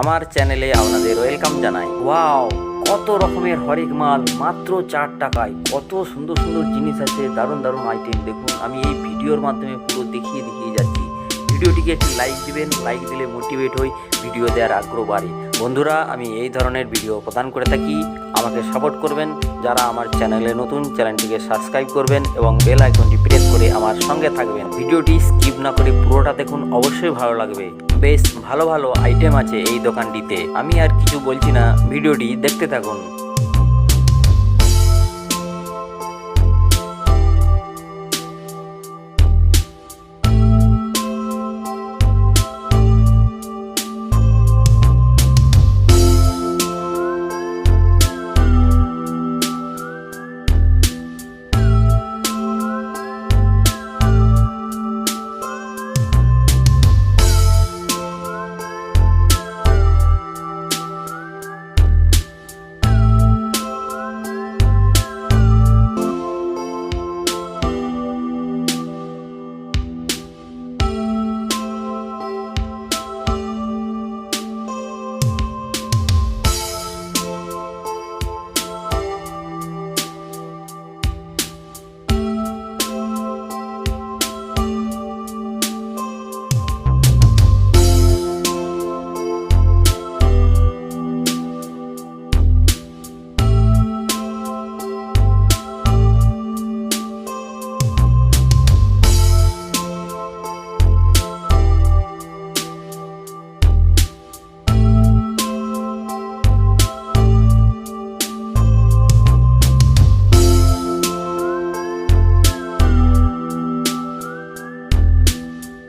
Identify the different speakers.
Speaker 1: আমার চ্যানেলে আপনাদের ওয়েলকাম জানাই। ওয়াও কত রকমের হরেক মাল, মাত্র চার টাকায়। কত সুন্দর সুন্দর জিনিস আছে, দারুণ দারুণ আইটেম দেখুন, আমি এই ভিডিওর মাধ্যমে পুরো দেখিয়ে দেখিয়ে যাচ্ছি। ভিডিওটিকে একটি লাইক দিবেন লাইক দিলে মোটিভেট হই ভিডিও দেওয়ার আগ্রহ বাড়ে। বন্ধুরা, আমি এই ধরনের ভিডিও প্রদান করে থাকি। আমাকে সাপোর্ট করবেন। যারা আমার চ্যানেলে নতুন চ্যানেলটিকে সাবস্ক্রাইব করবেন এবং বেল আইকনটি প্রেস করে আমার সঙ্গে থাকবেন। ভিডিওটি স্কিপ না করে পুরোটা দেখুন, অবশ্যই ভালো লাগবে। বেশ ভালো ভালো আইটেম আছে এই দোকানটিতে। আমি আর কিছু বলছি না। ভিডিওটি দেখতে থাকুন।